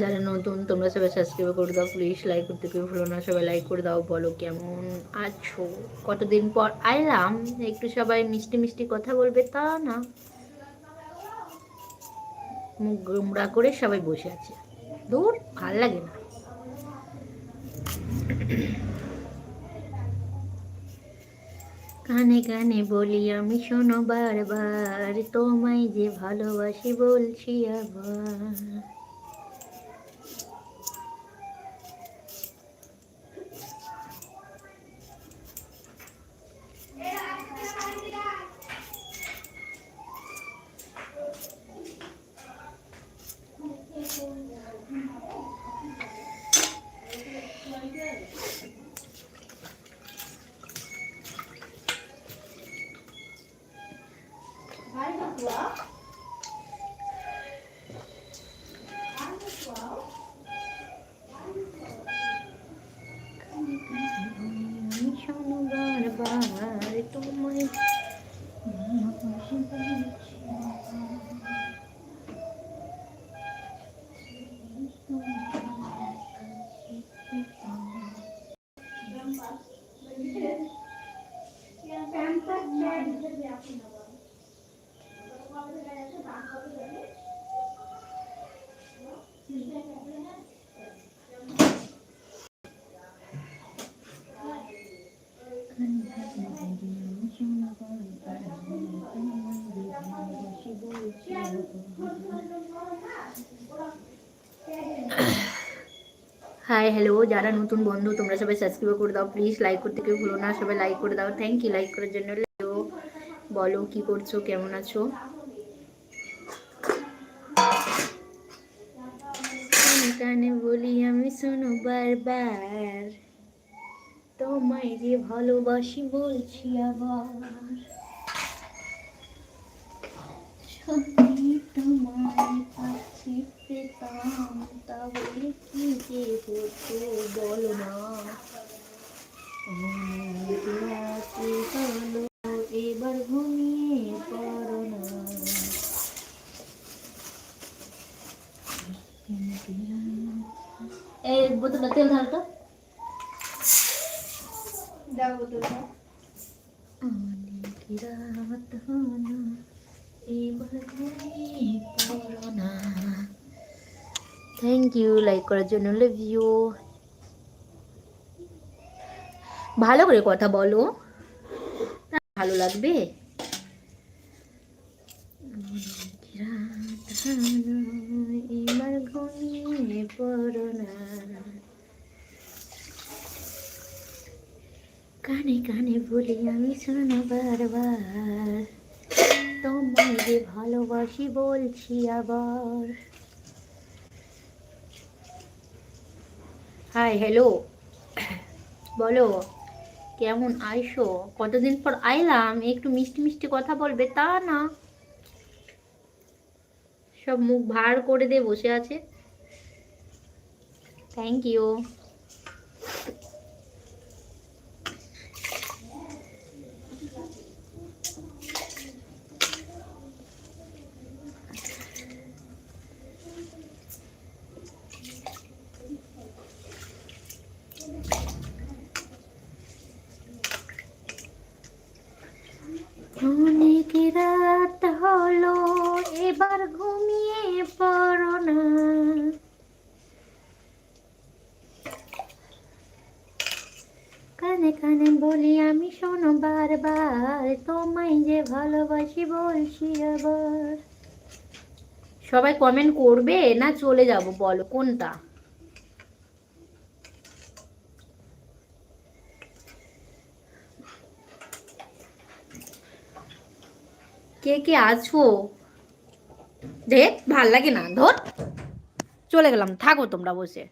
যারা নতুন, তোমরা সবাই সাবস্ক্রাইব করে দাও প্লিজ লাইক করতে কেউ ভুলো না, সবাই লাইক করে দাও, বলো কেমন আছো? কতদিন পর আইলাম, একটু সবাই মিষ্টি মিষ্টি কথা বলবে তা না। মুখ গুমরা করে সবাই বসে আছে। দূর ভালো লাগে না। কানে কানে বলি আমি, শোনো বারবার, তোমায় যে ভালোবাসি বলছি আবার। আমি শোনো বারবার তোমায় হাই হ্যালো যারা নতুন বন্ধু, তোমরা সবাই সাবস্ক্রাইব করে দাও প্লিজ লাইক করতে কেউ ভুলো না, সবাই লাইক করে দাও থ্যাংক ইউ লাইক করার জন্য বলো, কি করছ, কেমন আছো? কানে বলি, আমি শোনো বারবার। তোমায় যে ভালোবাসি, বলছি আবার। তোমার কাছে পেতাম তাহলে কি যে হতো বলো না। এবার ঘুমিয়ে পড়ো না। এই বোতলটা তেল ঢালতো দাও বোতলটা। অনেক রাত হলো। থ্যাংক ইউ লাইক করার জন্য লাভ ইউ ভালো করে কথা বলো। ভালো লাগবে? এবার কানে কানে বলি আমি শোনো বারবার। তোমায় যে ভালোবাসি বলছি আবার। হাই হ্যালো বলো, কেমন আইসো? কতদিন পর আইলাম, একটু মিষ্টি মিষ্টি কথা বলবে, তা না। সব মুখ ভার করে দিয়ে বসে আছে। থ্যাংক ইউ অনেক রাত হলো, এবার ঘুমিয়ে পড়ো কানে কানে বলি, আমি শোনো বারবার, তোমায় যে ভালোবাসি বলছি আবার। সবাই কমেন্ট করবে না চলে যাব, বলো কোনটা? কে কে আছো? দেখ ভালো লাগে না ধর। চলে গেলাম থাকো তোমরা বসে।